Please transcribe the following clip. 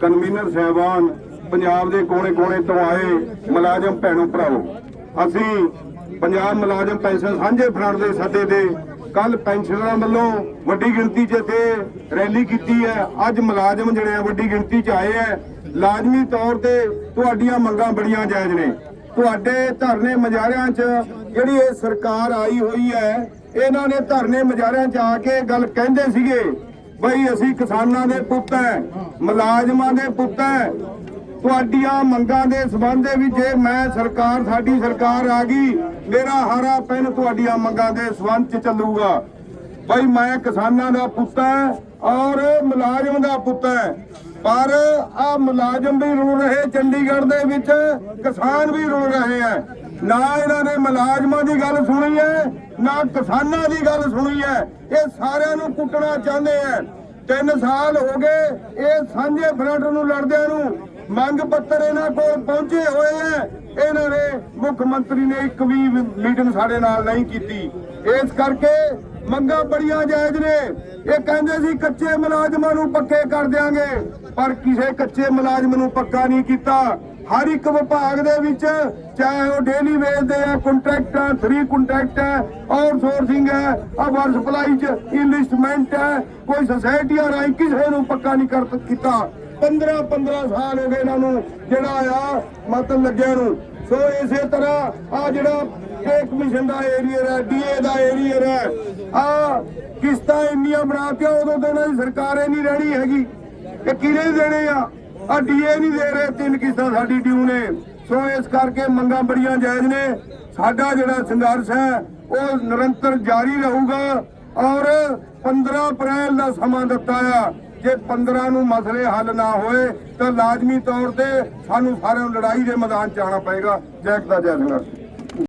Convener ਸਹਿਬਾਨ, ਪੰਜਾਬ ਦੇ ਕੋਨੇ-ਕੋਨੇ ਤੋਂ ਆਏ ਮੁਲਾਜ਼ਮ ਭੈਣੋ ਭਰਾਵੋ। ਅਸੀਂ ਪੰਜਾਬ ਮੁਲਾਜ਼ਮ ਪੈਨਸ਼ਨ ਸਾਂਝੇ ਫਰੰਟ ਦੇ ਸੱਦੇ ਤੇ ਕੱਲ ਪੈਨਸ਼ਨਰਾਂ ਵੱਲੋਂ ਵੱਡੀ ਗਿਣਤੀ 'ਚ ਇੱਥੇ ਰੈਲੀ ਕੀਤੀ ਹੈ। ਅੱਜ ਮੁਲਾਜ਼ਮ ਜਿਹੜੇ ਆ, ਵੱਡੀ ਗਿਣਤੀ 'ਚ ਆਏ ਹੈ ਲਾਜ਼ਮੀ ਤੌਰ ਤੇ ਤੁਹਾਡੀਆਂ ਮੰਗਾਂ ਬੜੀਆਂ ਜਾਇਜ਼ ਨੇ। ਤੁਹਾਡੇ ਧਰਨੇ ਮਜਾਰਿਆਂ 'ਚ ਜਿਹੜੀ ਇਹ ਸਰਕਾਰ ਆਈ ਹੋਈ ਹੈ, ਇਹਨਾਂ ਨੇ ਧਰਨੇ ਮਜਾਰਿਆਂ 'ਚ ਆ ਕੇ ਗੱਲ ਕਹਿੰਦੇ ਸੀਗੇ ਬਈ ਅਸੀਂ ਕਿਸਾਨਾਂ ਦੇ ਪੁੱਤ ਹੈ ਮੁਲਾਜ਼ਮਾਂ ਦੇ ਪੁੱਤ ਹੈ ਤੁਹਾਡੀਆਂ ਮੰਗਾਂ ਦੇ ਸਬੰਧ ਦੇ ਵਿੱਚ ਜੇ ਮੈਂ ਸਰਕਾਰ, ਸਾਡੀ ਸਰਕਾਰ ਆ ਗਈ, ਮੇਰਾ ਹਾਰਾ ਪੈਨ ਤੁਹਾਡੀਆਂ ਮੰਗਾਂ ਦੇ ਸਬੰਧ 'ਚ ਚੱਲੂਗਾ। ਬਈ ਮੈਂ ਕਿਸਾਨਾਂ ਦਾ ਪੁੱਤ ਹੈ ਔਰ ਮੁਲਾਜ਼ਮ ਦਾ ਪੁੱਤ ਹੈ ਪਰ ਆ ਮੁਲਾਜ਼ਮ ਵੀ ਰੁਲ ਰਹੇ, ਚੰਡੀਗੜ੍ਹ ਦੇ ਵਿੱਚ ਕਿਸਾਨ ਵੀ ਰੁਲ ਰਹੇ ਹੈ ਨਾ ਇਹਨਾਂ ਨੇ ਮੁਲਾਜ਼ਮਾਂ ਦੀ ਗੱਲ ਸੁਣੀ ਹੈ, ਨਾ ਕਿਸਾਨਾਂ ਦੀ ਗੱਲ ਸੁਣੀ ਹੈ। ਇਹ ਸਾਰਿਆਂ ਨੂੰ ਕੁੱਟਣਾ ਚਾਹੁੰਦੇ ਹੈ ਤਿੰਨ ਸਾਲ ਹੋ ਗਏ, ਇਹ ਸਾਂਝੇ ਫਰੰਟ ਨੂੰ ਲੜਦਿਆਂ ਨੂੰ ਮੰਗ ਪੱਤਰ ਇਹਨਾਂ ਕੋਲ ਪਹੁੰਚੇ ਹੋਏ ਹੈ ਇਹਨਾਂ ਨੇ ਮੁੱਖ ਮੰਤਰੀ ਨੇ ਇੱਕ ਵੀ ਮੀਟਿੰਗ ਸਾਡੇ ਨਾਲ ਨਹੀਂ ਕੀਤੀ। ਇਸ ਕਰਕੇ ਮੰਗਾਂ ਬੜੀਆਂ ਜਾਇਜ਼ ਨੇ। ਇਹ ਕਹਿੰਦੇ ਸੀ, ਕੱਚੇ ਮੁਲਾਜ਼ਮਾਂ ਨੂੰ ਪੱਕੇ ਕਰ ਦਿਆਂਗੇ, ਪਰ ਕਿਸੇ ਕੱਚੇ ਮੁਲਾਜ਼ਮ ਨੂੰ ਪੱਕਾ ਨਹੀਂ ਕੀਤਾ। ਹਰ ਇੱਕ ਵਿਭਾਗ ਦੇ ਵਿੱਚ ਚਾਹੇ ਉਹ ਡੇਲੀ ਵੇਜ ਦੇ ਆ ਕੰਟਰੈਕਟ ਹੈ 3 ਕੰਟਰੈਕਟ ਹੈ ਆਊਟਸੋਰਸਿੰਗ ਹੈ ਆ ਸਪਲਾਈ ਚ ਇਨਵੈਸਟਮੈਂਟ ਹੈ, ਕੋਈ ਸੁਸਾਇਟੀਆਂ ਰਾਹੀਂ ਕਿਸੇ ਨੂੰ ਪੱਕਾ ਨਹੀਂ ਕਰ ਕੀਤਾ। 15 15 ਸਾਲ ਹੋ ਗਏ ਇਹਨਾਂ ਨੂੰ, ਜਿਹੜਾ ਆ ਮਤਲਬ ਲੱਗਿਆ ਨੂੰ। ਸੋ ਇਸੇ ਤਰ੍ਹਾਂ ਆ ਜਿਹੜਾ ਪੇ ਕਮਿਸ਼ਨ ਦਾ ਏਰੀਆ ਹੈ ਡੀਏ ਦਾ ਏਰੀਆ ਹੈ ਆ ਕਿਸ਼ਤਾਂ ਇੰਨੀਆਂ ਬਣਾ ਕੇ ਉਦੋਂ ਤੋਂ ਇਹਨਾਂ ਦੀ ਸਰਕਾਰ ਇਹ ਨਹੀਂ ਰਹਿਣੀ ਹੈਗੀ, ਇਹ ਕਿਹਨੇ ਦੇਣੇ ਆ? ਆ ਡੀਏ ਨਹੀਂ ਦੇ ਰਹੇ, ਤਿੰਨ ਕਿਸ਼ਤਾਂ ਸਾਡੀ ਡਿਊ ਨੇ। ਸੋ ਇਸ ਕਰਕੇ ਮੰਗਾਂ ਬੜੀਆਂ ਜਾਇਜ਼ ਨੇ। ਸਾਡਾ ਜਿਹੜਾ ਸੰਘਰਸ਼ ਹੈ, ਉਹ ਨਿਰੰਤਰ ਜਾਰੀ ਰਹੂਗਾ ਔਰ 15 ਅਪ੍ਰੈਲ ਦਾ ਸਮਾਂ ਦਿੱਤਾ ਆ। ਜੇ 15 ਨੂੰ ਮਸਲੇ ਹੱਲ ਨਾ ਹੋਏ, ਤਾਂ ਲਾਜ਼ਮੀ ਤੌਰ ਤੇ ਸਾਨੂੰ ਸਾਰਿਆਂ ਨੂੰ ਲੜਾਈ ਦੇ ਮੈਦਾਨ 'ਚ ਆਉਣਾ ਪਏਗਾ। ਜੈ ਦਾ ਜੈ ਸੰਘਰਸ਼।